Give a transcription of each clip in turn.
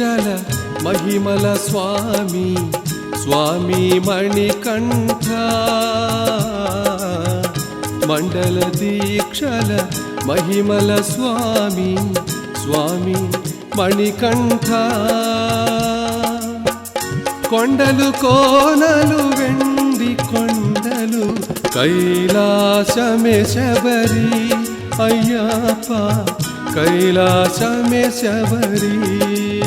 మండల మహిమల స్వామి స్వామి మణికంఠ. మండల దీక్షల మహిమల స్వామి స్వామి మణికంఠ. కొండలు కోనలు వెండి కొండలు కైలాసమే శబరి. అయ్యప్ప కైలాసమే శబరీ.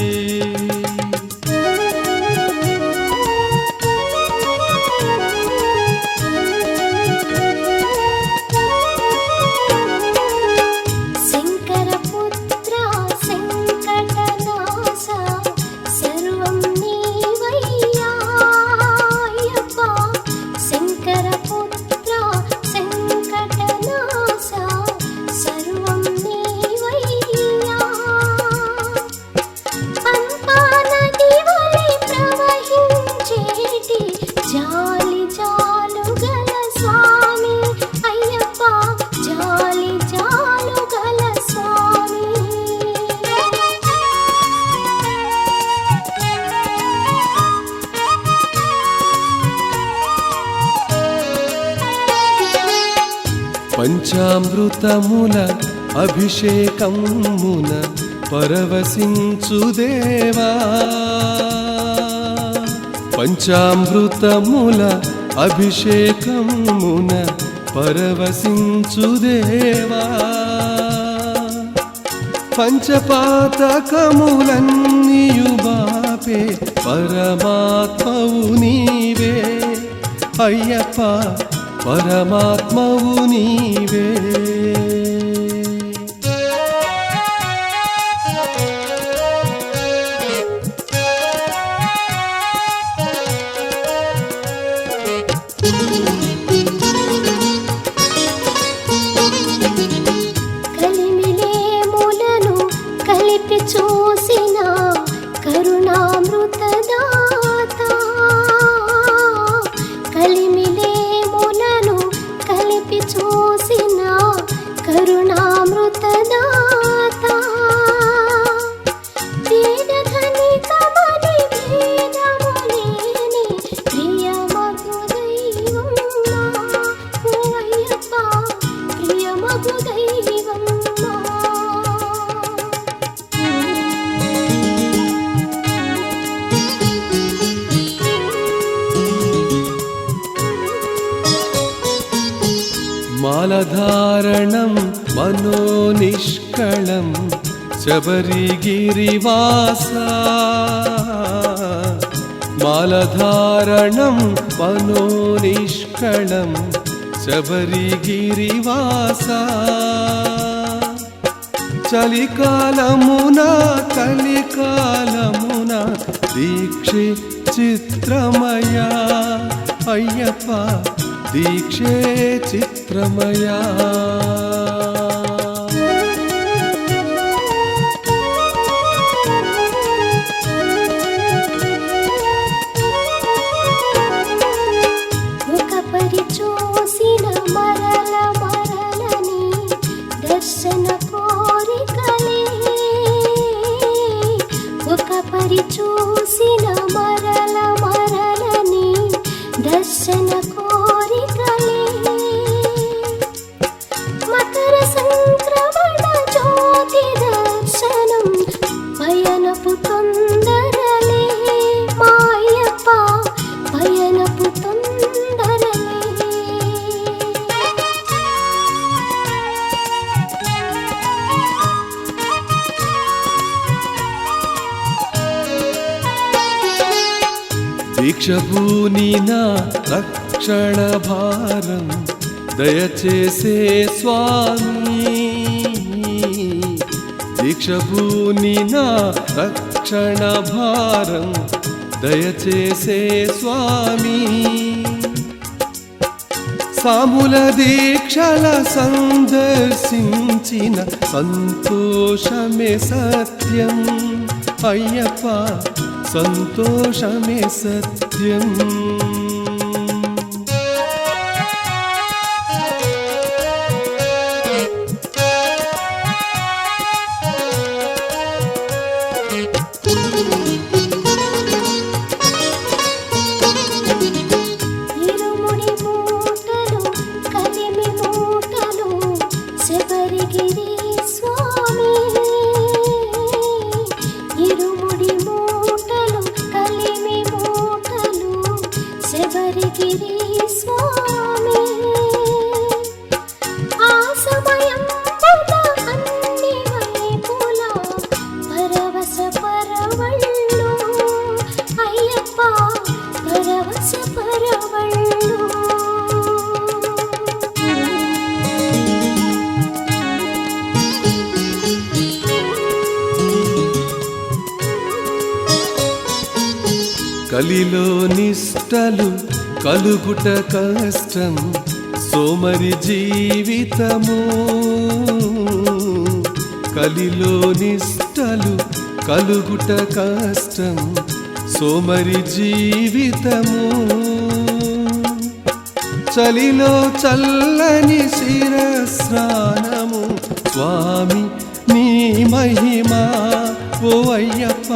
ప్రవహించేటి జాలి జాలుగల స్వామి అయ్యప్ప జాలి స్వామి. పంచామృతముల అభిషేకమున పరవశించు దేవా పంచామృతముల అభిషేకమున పరవశించుదేవా పంచపాతకములన్నీయుబాపే పరమాత్మవు నీవే. అయ్యప్ప పరమాత్మవు నీవే. శబరిగిరివాస. మాలధారణం మనోనిష్కళం శబరిగిరివాస. చలికాలమున కలికాలమున దీక్షే చిత్రమయా. అయ్యప్ప దీక్షే చిత్రమయా. దీక్షభూని నా రక్షణ భారం దయచేసే స్వామి. దీక్షభూని నా రక్షణ భారం దయచేసే స్వామి. సాముల దీక్షల సందర్శించిన సంతోషమే సత్యం. అయ్యప్ప సంతోషమే సత్యం. కలిలో నిష్టలు కలుగుట కష్టం సోమరి జీవితము. కలిలో నిష్టలు కలుగుట కష్టం సోమరి జీవితము. చలిలో చల్లని శిరస్నానము స్వామి నీ మహిమ ఓ అయ్యప్ప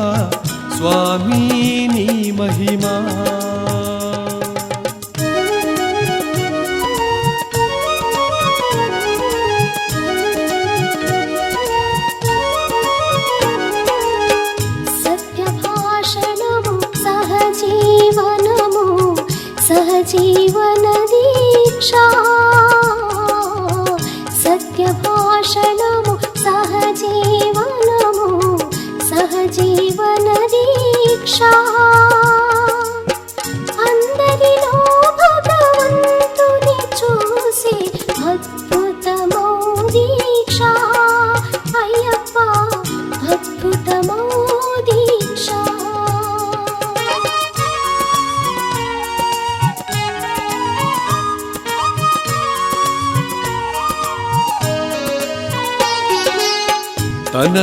స్వామి నీ మహిమా. సత్యభాషణము సహజీవనము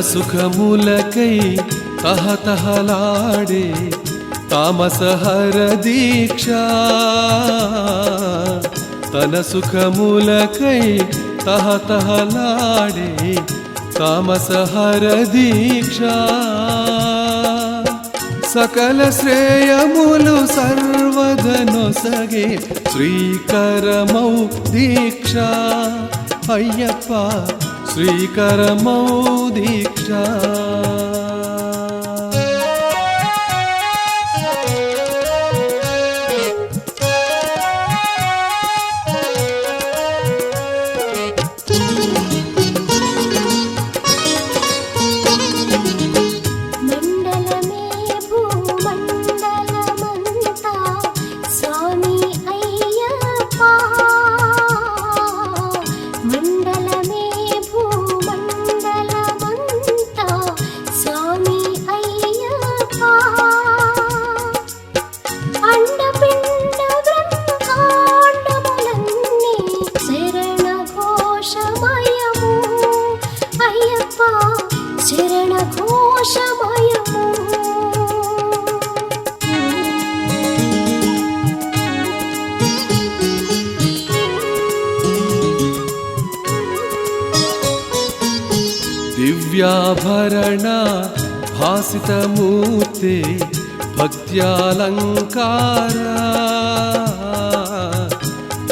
సుఖములకై తహతహలాడే తామసహర దీక్ష తన సుఖములకై తహతహలాడే తామసహర దీక్ష సకల శ్రేయములు సర్వదనొసగే శ్రీకరమౌ దీక్ష. అయ్యప్ప శ్రీకరమౌ దీక్ష భాసితమూర్తి భక్త్యాలంకార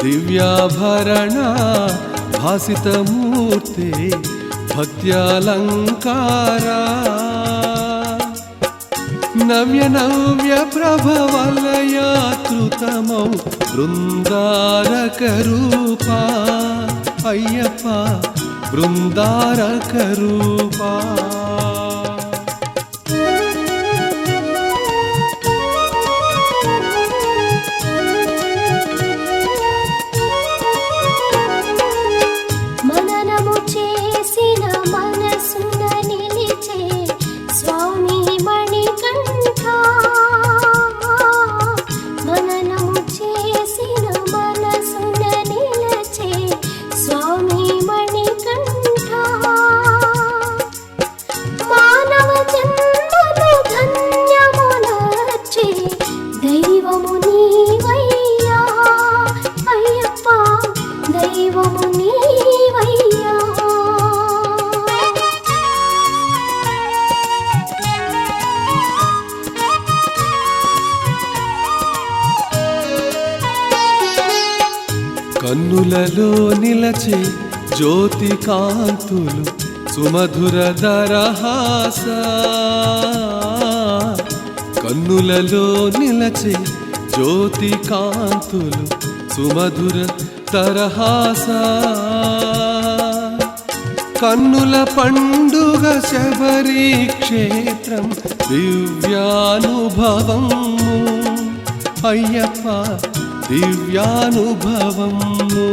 దివ్యాభరణ భాసితమూర్తి భక్త్యాలంకార. నవ్య నవ్య ప్రభవలయాతృతమౌ బృందారక రూపా అయ్యప్ప బృందారక రూపా మధురధరహాస. కన్నులలో నిలచే జ్యోతి కాంతులు సుమధుర తరహాస. కన్నుల పండుగ శబరి క్షేత్రం దివ్యానుభవము. అయ్యప్ప దివ్యానుభవము.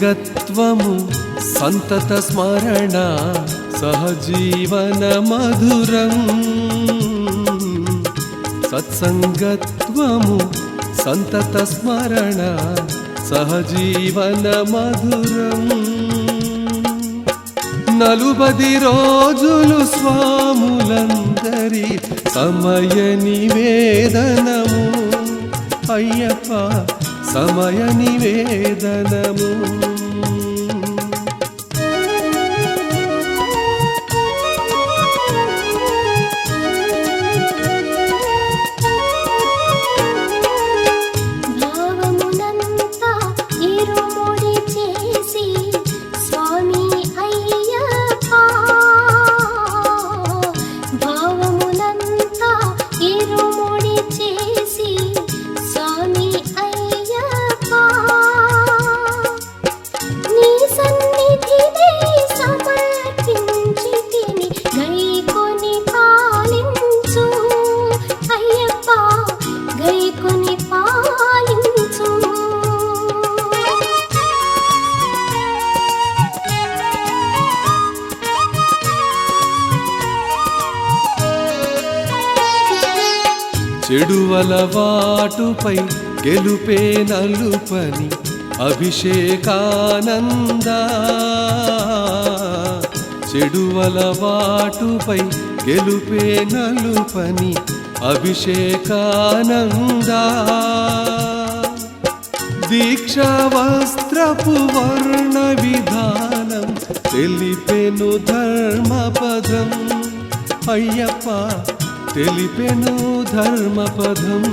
సత్సంగత్వము సంతత స్మరణ సహజీవన మధురం. సత్సంగత్వము సంతత స్మరణ సహజీవన మధురం. నలుబది రోజులు స్వాములందరి సమయ నివేదనము అయ్యప్ప సమయ నివేదనము. పై గెలుపే నలుపని అభిషేకానంద. చెడువలవాటుపై గెలుపే నలుపని అభిషేకానంద. దీక్షా వస్త్రపు వర్ణ విధానం తెలిపెను ధర్మపదం. అయ్యప్ప తెలిపెను ధర్మపదం.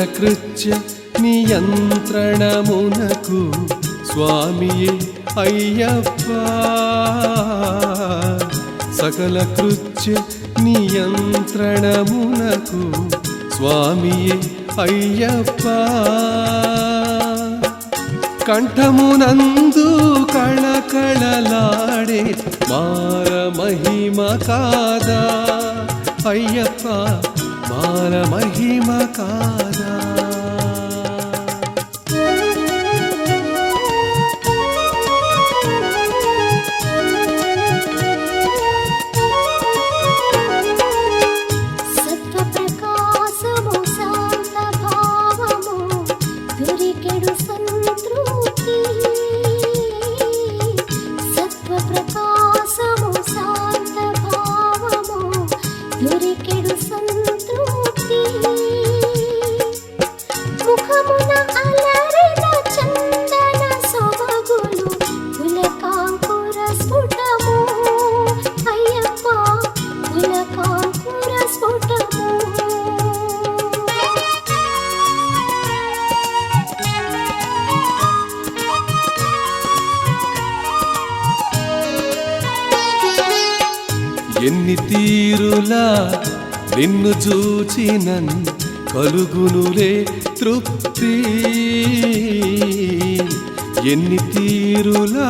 సకల కృత్య నియంత్రణమునకు స్వామియే అయ్యప్ప. సకల కృత్య నియంత్రణమునకు స్వామియే అయ్యప్ప. కంఠమునందు కళకళలాడే మార మహిమ కాదా అయ్యప్ప. మార మహిమ కాదా? నిన్ను చూచినన్ కలుగునులే తృప్తి. ఎన్ని తీరులా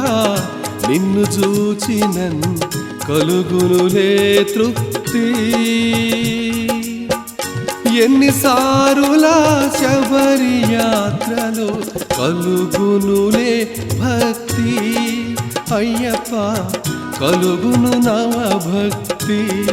నిన్ను చూచినన్ కలుగునులే తృప్తి. ఎన్నిసారులా శబరి యాత్రలో కలుగునులే భక్తి. అయ్యప్ప కలుగును నవ భక్తి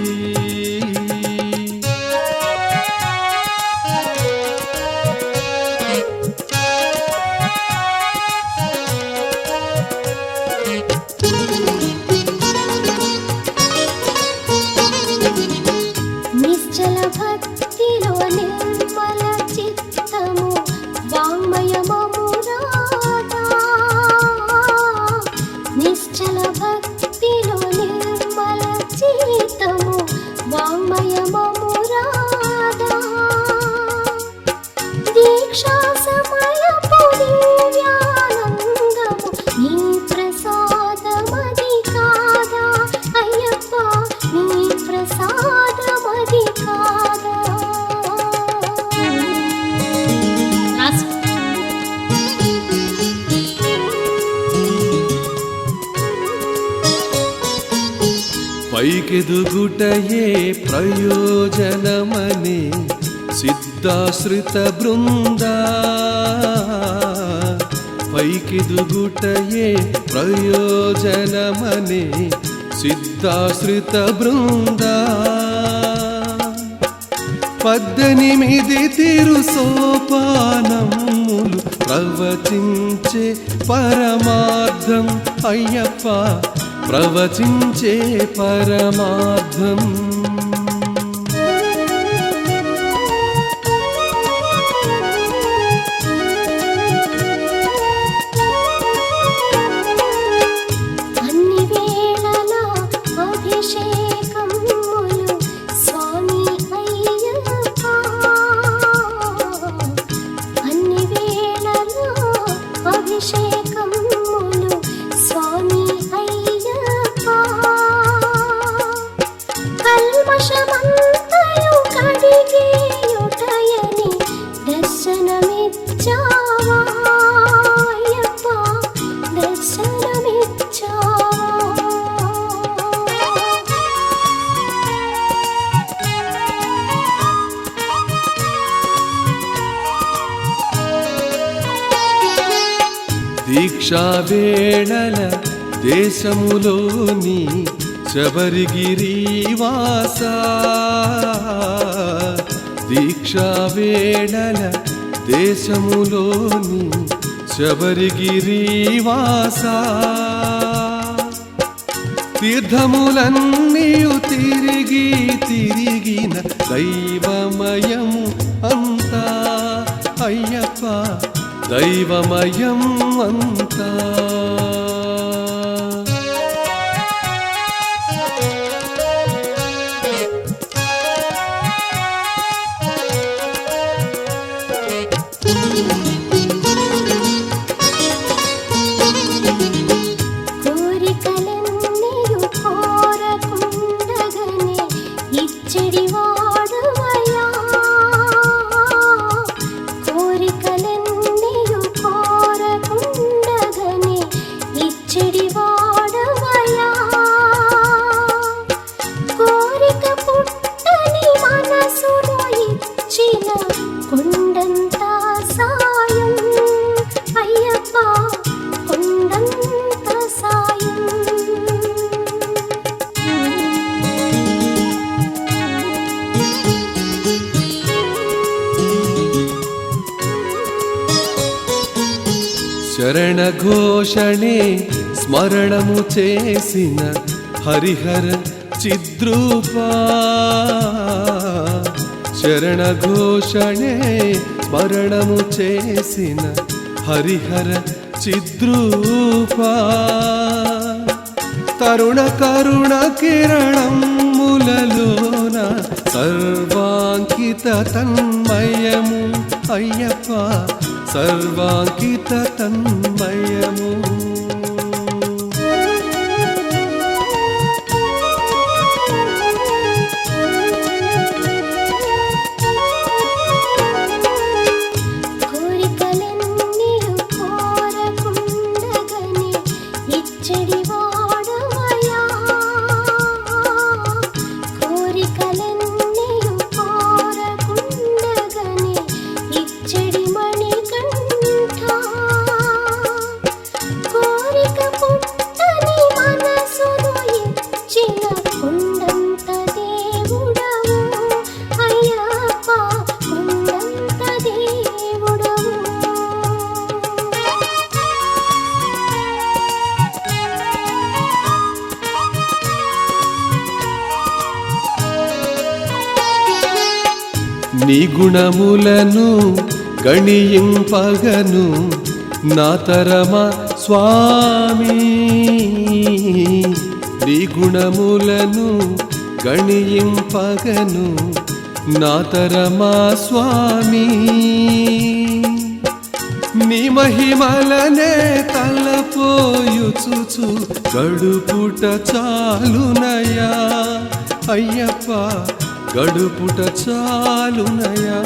పైకెదుగుటయే ప్రయోజనమని సిద్ధాశ్రిత బృంద. పైకెదుగుటయే ప్రయోజనమని సిద్ధాశ్రిత బృంద. పద్దెనిమిది తిరు సోపానములు ప్రవచించే పరమార్థం అయ్యప్ప ప్రవచించే పరమార్థం. దీక్షా వేళల దేశములోని శబరిగిరి వాస. దీక్షా వేళల దేశములోని శబరిగిరి వాస. తీర్థములన్నీయు తిరిగి తిరిగిన దైవమయం అంతా అయ్యా దైవమయం అంతా. శరణ ఘోషణే స్మరణము చేసిన హరిహర చిద్రూపా. శరణ ఘోషణే స్మరణము చేసిన హరిహర చిద్రూపా. తరుణ కరుణ కిరణం కిరణములలోన సర్వాంకిత తన్మయము అయ్యప్ప. సర్వాంకిత గుణములను గణియింపగను నా తరమా స్వామి. నీ గుణములను గణియింపగను నాతరమా స్వామి. నీ మహిమలనే తలపోయుచుచు గడుపుట చాలునయా. అయ్యప్ప గడుపుట చాలునయా?